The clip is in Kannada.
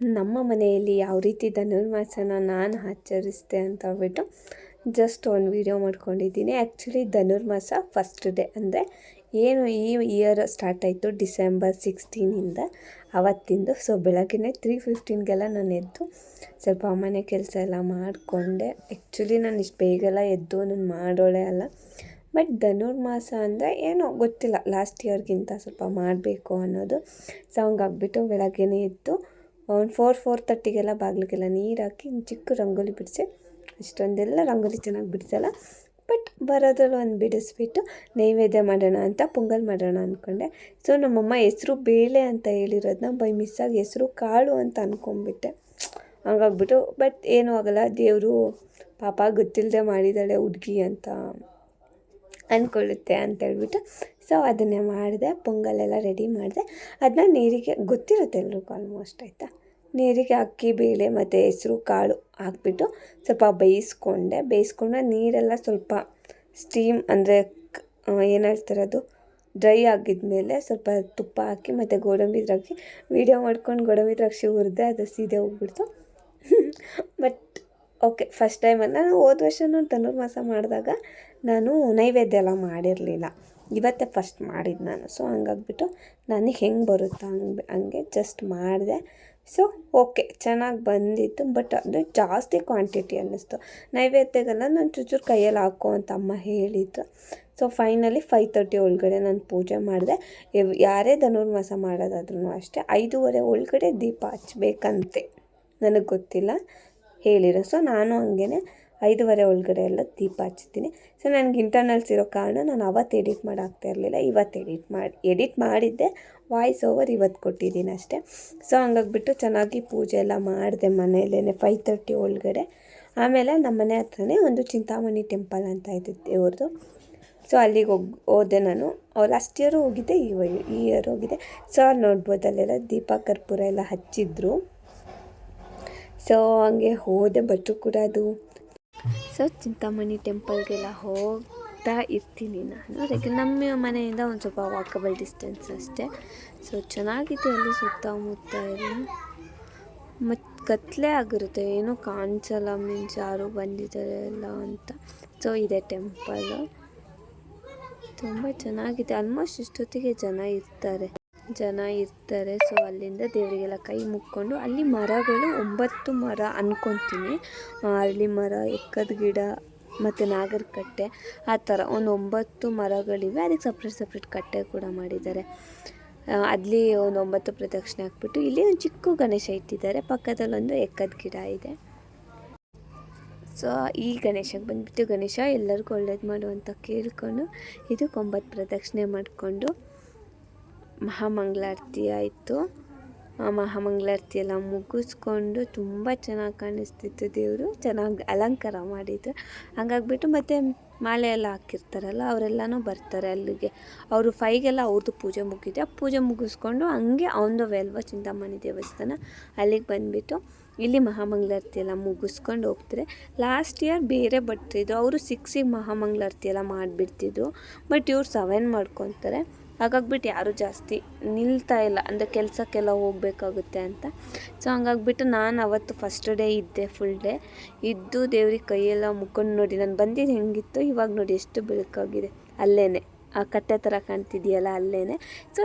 ನಮ್ಮ ಮನೆಯಲ್ಲಿ ಯಾವ ರೀತಿ ಧನುರ್ಮಾಸನ ನಾನು ಆಚರಿಸ್ದೆ ಅಂತ ಹೇಳ್ಬಿಟ್ಟು ಜಸ್ಟ್ ಒಂದು ವಿಡಿಯೋ ಮಾಡ್ಕೊಂಡಿದ್ದೀನಿ. ಆ್ಯಕ್ಚುಲಿ ಧನುರ್ಮಾಸ ಫಸ್ಟ್ ಡೇ ಅಂದರೆ ಏನು ಈ ಇಯರ್ ಸ್ಟಾರ್ಟ್ ಆಯಿತು ಡಿಸೆಂಬರ್ ಸಿಕ್ಸ್ಟೀನಿಂದ ಅವತ್ತಿಂದು. ಸೊ ಬೆಳಗ್ಗೆ ತ್ರೀ ಫಿಫ್ಟೀನ್ಗೆಲ್ಲ ನಾನು ಎದ್ದು ಸ್ವಲ್ಪ ಮನೆ ಕೆಲಸ ಎಲ್ಲ ಮಾಡಿಕೊಂಡೆ. ಆ್ಯಕ್ಚುಲಿ ನಾನು ಇಷ್ಟು ಬೇಗೆಲ್ಲ ಎದ್ದು ನಾನು ಮಾಡೋಳೆ ಅಲ್ಲ. ಬಟ್ ಧನುರ್ಮಾಸ ಅಂದರೆ ಏನೋ ಗೊತ್ತಿಲ್ಲ ಲಾಸ್ಟ್ ಇಯರ್ಗಿಂತ ಸ್ವಲ್ಪ ಮಾಡಬೇಕು ಅನ್ನೋದು. ಸೊ ಹಂಗಾಗ್ಬಿಟ್ಟು ಬೆಳಗ್ಗೆನೇ ಎದ್ದು ಒಂದು ಫೋರ್ ಫೋರ್ ತರ್ಟಿಗೆಲ್ಲ ಬಾಗಿಲಿಗೆಲ್ಲ ನೀರು ಹಾಕಿ ಚಿಕ್ಕ ರಂಗೋಲಿ ಬಿಡಿಸಿ, ಅಷ್ಟೊಂದೆಲ್ಲ ರಂಗೋಲಿ ಚೆನ್ನಾಗಿ ಬಿಡಿಸಲ್ಲ ಬಟ್ ಬರೋದ್ರಲ್ಲಿ ಒಂದು ಬಿಡಿಸ್ಬಿಟ್ಟು ನೈವೇದ್ಯ ಮಾಡೋಣ ಅಂತ ಪೊಂಗಲ್ ಮಾಡೋಣ ಅಂದ್ಕೊಂಡೆ ಸೊ ನಮ್ಮಮ್ಮ ಹೆಸರು ಬೇಳೆ ಅಂತ ಹೇಳಿರೋದನ್ನ ಬೈ ಮಿಸ್ಸಾಗಿ ಹೆಸರು ಕಾಳು ಅಂತ ಅಂದ್ಕೊಂಬಿಟ್ಟೆ ಹಂಗಾಗ್ಬಿಟ್ಟು ಬಟ್ ಏನೂ ಆಗೋಲ್ಲ, ದೇವರು ಪಾಪ ಗೊತ್ತಿಲ್ಲದೆ ಮಾಡಿದ್ದಾಳೆ ಹುಡುಗಿ ಅಂತ ಅಂದ್ಕೊಳ್ಳುತ್ತೆ ಅಂತೇಳ್ಬಿಟ್ಟು ಸೊ ಅದನ್ನೇ ಮಾಡಿದೆ, ಪೊಂಗಲೆಲ್ಲ ರೆಡಿ ಮಾಡಿದೆ. ಅದನ್ನ ನೀರಿಗೆ, ಗೊತ್ತಿರುತ್ತೆ ಎಲ್ರಿಗೂ ಆಲ್ಮೋಸ್ಟ್ ಆಯಿತಾ? ನೀರಿಗೆ ಅಕ್ಕಿ, ಬೇಳೆ ಮತ್ತು ಹೆಸರು, ಕಾಳು ಹಾಕ್ಬಿಟ್ಟು ಸ್ವಲ್ಪ ಬೇಯಿಸ್ಕೊಂಡೆ. ಬೇಯಿಸ್ಕೊಂಡು ನೀರೆಲ್ಲ ಸ್ವಲ್ಪ ಸ್ಟೀಮ್ ಅಂದರೆ ಏನು ಹೇಳ್ತಾರೆ ಅದು? ಡ್ರೈ ಆಗಿದ್ಮೇಲೆ ಸ್ವಲ್ಪ ತುಪ್ಪ ಹಾಕಿ ಮತ್ತು ಗೋಡಂಬಿ ದ್ರಾಕ್ಷಿ. ವೀಡಿಯೋ ಮಾಡ್ಕೊಂಡು ಗೋಡಂಬಿ ದ್ರಾಕ್ಷಿ ಹುರಿದೆ ಅದು ಸೀದೆ ಹೋಗ್ಬಿಡ್ತು. ಬಟ್ ಓಕೆ ಫಸ್ಟ್ ಟೈಮ್ ನಾನು ಹೋದ ವರ್ಷನೂ ಧನುರ್ಮಾಸ ಮಾಡಿದಾಗ ನಾನು ನೈವೇದ್ಯ ಎಲ್ಲ ಮಾಡಿರಲಿಲ್ಲ. ಇವತ್ತೇ ಫಸ್ಟ್ ಮಾಡಿದ್ದು ನಾನು. ಸೊ ಹಂಗಾಗ್ಬಿಟ್ಟು ನನಗೆ ಹೆಂಗೆ ಬರುತ್ತೆ ಹಂಗೆ ಹಂಗೆ ಜಸ್ಟ್ ಮಾಡಿದೆ. ಸೊ ಓಕೆ ಚೆನ್ನಾಗಿ ಬಂದಿತ್ತು ಬಟ್ ಅದು ಜಾಸ್ತಿ ಕ್ವಾಂಟಿಟಿ ಅನ್ನಿಸ್ತು. ನೈವೇದ್ಯಗೆಲ್ಲ ನಾನು ಚೂಚೂರು ಕೈಯಲ್ಲಿ ಹಾಕೋ ಅಂತ ಅಮ್ಮ ಹೇಳಿದ್ರು. ಸೊ ಫೈನಲಿ ಫೈ ತರ್ಟಿ ಒಳಗಡೆ ನಾನು ಪೂಜೆ ಮಾಡಿದೆ. ಯಾರೇ ಧನುರ್ಮಾಸ ಮಾಡೋದಾದ್ರೂ ಅಷ್ಟೇ, ಐದೂವರೆ ಒಳಗಡೆ ದೀಪ ಹಚ್ಬೇಕಂತೆ. ನನಗೆ ಗೊತ್ತಿಲ್ಲ, ಹೇಳಿರೋ. ಸೊ ನಾನು ಹಂಗೇ ಐದೂವರೆ ಒಳಗಡೆ ಎಲ್ಲ ದೀಪ ಹಚ್ತೀನಿ ಸೊ ನನಗೆ ಇಂಟರ್ನಲ್ಸ್ ಇರೋ ಕಾರಣ ನಾನು ಅವತ್ತು ಎಡಿಟ್ ಮಾಡೋಕ್ತಾ ಇರಲಿಲ್ಲ, ಇವತ್ತು ಎಡಿಟ್ ಮಾಡಿ ಎಡಿಟ್ ಮಾಡಿದ್ದೆ ವಾಯ್ಸ್ ಓವರ್ ಇವತ್ತು ಕೊಟ್ಟಿದ್ದೀನಿ ಅಷ್ಟೇ. ಸೊ ಹಂಗಾಗ್ಬಿಟ್ಟು ಚೆನ್ನಾಗಿ ಪೂಜೆ ಎಲ್ಲ ಮಾಡಿದೆ ಮನೆಯಲ್ಲೇ ಫೈವ್ ತರ್ಟಿ ಒಳಗಡೆ. ಆಮೇಲೆ ನಮ್ಮ ಮನೆ ಹತ್ರನೇ ಒಂದು ಚಿಂತಾಮಣಿ ಟೆಂಪಲ್ ಅಂತ ಇದೆ ದೇವ್ರದ್ದು ಸೊ ಅಲ್ಲಿಗೆ ಹೋಗ್, ಹೋದೆ ನಾನು. ಲಾಸ್ಟ್ ಇಯರು ಹೋಗಿದ್ದೆ, ಈ ಈ ಇಯರ್ ಹೋಗಿದ್ದೆ. ಸೊ ಅಲ್ಲಿ ನೋಡ್ಬೋದು ಅಲ್ಲೆಲ್ಲ ದೀಪ, ಕರ್ಪೂರ ಎಲ್ಲ ಹಚ್ಚಿದ್ರು. ಸೊ ಹಂಗೆ ಹೋದೆ ಬಟ್ಟು ಕೂಡ ಅದು ಸೊ ಚಿಂತಾಮಣಿ ಟೆಂಪಲ್ಗೆಲ್ಲ ಹೋಗ್ತಾ ಇರ್ತೀನಿ ನಾನು. ಅದಕ್ಕೆ ನಮ್ಮ ಮನೆಯಿಂದ ಒಂದು ಸ್ವಲ್ಪ ವಾಕಬಲ್ ಡಿಸ್ಟೆನ್ಸ್ ಅಷ್ಟೇ. ಸೊ ಚೆನ್ನಾಗಿದೆ ಅಲ್ಲಿ ಸುತ್ತಮುತ್ತ ಎಲ್ಲ. ಮತ್ತು ಕತ್ಲೆ ಆಗಿರುತ್ತೆ. ಏನೂ ಕಾಣಿಸಲ್ಲ, ಮೀನ್ಸ್ ಯಾರು ಬಂದಿದ್ದಾರೆ ಎಲ್ಲ ಅಂತ. ಸೊ ಇದೆ ಟೆಂಪಲ್ ತುಂಬ ಚೆನ್ನಾಗಿದೆ. ಆಲ್ಮೋಸ್ಟ್ ಇಷ್ಟೊತ್ತಿಗೆ ಜನ ಇರ್ತಾರೆ. ಜನ ಇರ್ತಾರೆ. ಸೊ ಅಲ್ಲಿಂದ ದೇವರಿಗೆಲ್ಲ ಕೈ ಮುಕ್ಕೊಂಡು ಅಲ್ಲಿ ಮರಗಳು ಒಂಬತ್ತು ಮರ ಅಂದ್ಕೊತೀನಿ ಅರಳಿ ಮರ, ಎಕ್ಕದ ಗಿಡ ಮತ್ತು ನಾಗರ ಕಟ್ಟೆ ಆ ಥರ ಒಂದು ಒಂಬತ್ತು ಮರಗಳಿವೆ. ಅದಕ್ಕೆ ಸಪ್ರೇಟ್ ಸಪ್ರೇಟ್ ಕಟ್ಟೆ ಕೂಡ ಮಾಡಿದ್ದಾರೆ. ಅಲ್ಲಿ ಒಂದು ಒಂಬತ್ತು ಪ್ರದಕ್ಷಿಣೆ ಹಾಕ್ಬಿಟ್ಟು ಇಲ್ಲಿ ಒಂದು ಚಿಕ್ಕ ಗಣೇಶ ಇಟ್ಟಿದ್ದಾರೆ. ಪಕ್ಕದಲ್ಲೊಂದು ಎಕ್ಕದ ಗಿಡ ಇದೆ. ಸೊ ಈ ಗಣೇಶಕ್ಕೆ ಬಂದುಬಿಟ್ಟು ಗಣೇಶ ಎಲ್ಲರಿಗೂ ಒಳ್ಳೇದು ಮಾಡು ಅಂತ ಕೇಳಿಕೊಂಡು ಇದಕ್ಕೆ ಒಂಬತ್ತು ಪ್ರದಕ್ಷಿಣೆ ಮಾಡಿಕೊಂಡು ಮಹಾಮಂಗಳಾರತಿ ಆಯಿತು. ಮಹಾಮಂಗಳಾರತಿ ಎಲ್ಲ ಮುಗಿಸ್ಕೊಂಡು ತುಂಬ ಚೆನ್ನಾಗಿ ಕಾಣಿಸ್ತಿತ್ತು ದೇವರು. ಚೆನ್ನಾಗಿ ಅಲಂಕಾರ ಮಾಡಿದ್ದು ಹಂಗಾಗ್ಬಿಟ್ಟು ಮತ್ತು ಮಾಲೆ ಎಲ್ಲ ಹಾಕಿರ್ತಾರಲ್ಲ, ಅವರೆಲ್ಲನೂ ಬರ್ತಾರೆ ಅಲ್ಲಿಗೆ. ಅವರು ಫೈಗೆಲ್ಲ ಅವ್ರದ್ದು ಪೂಜೆ ಮುಗಿದೆ ಆ ಪೂಜೆ ಮುಗಿಸ್ಕೊಂಡು ಹಂಗೆ ಅವನದು ವೆಲ್ವ ಚಿಂತಾಮಣಿ ದೇವಸ್ಥಾನ ಅಲ್ಲಿಗೆ ಬಂದುಬಿಟ್ಟು ಇಲ್ಲಿ ಮಹಾಮಂಗಳಾರತಿ ಎಲ್ಲ ಮುಗಿಸ್ಕೊಂಡು ಹೋಗ್ತಾರೆ. ಲಾಸ್ಟ್ ಇಯರ್ ಬೇರೆ ಬರ್ತಿದ್ರು. ಅವರು ಸಿಕ್ಸಿಗೆ ಮಹಾಮಂಗಳಾರತಿ ಎಲ್ಲ ಮಾಡಿಬಿಡ್ತಿದ್ರು. ಬಟ್ ಇವ್ರು ಸೆವೆನ್ ಮಾಡ್ಕೊತಾರೆ. ಹಾಗಾಗ್ಬಿಟ್ಟು ಯಾರು ಜಾಸ್ತಿ ನಿಲ್ತಾ ಇಲ್ಲ. ಅಂದರೆ ಕೆಲಸಕ್ಕೆಲ್ಲ ಹೋಗಬೇಕಾಗುತ್ತೆ ಅಂತ. ಸೊ ಹಂಗಾಗ್ಬಿಟ್ಟು ನಾನು ಅವತ್ತು ಫಸ್ಟ್ ಡೇ ಇದ್ದೆ ಫುಲ್ ಡೇ ಇದ್ದು ದೇವ್ರಿಗೆ ಕೈಯೆಲ್ಲ ಮುಕ್ಕೊಂಡು ನೋಡಿ, ನಾನು ಬಂದಿದ್ದು ಹೆಂಗಿತ್ತು ಇವಾಗ ನೋಡಿ ಎಷ್ಟು ಬೆಳಕಾಗಿದೆ. ಅಲ್ಲೇ ಆ ಕಟ್ಟೆ ಥರ ಕಾಣ್ತಿದೆಯಲ್ಲ ಅಲ್ಲೇ ಸೊ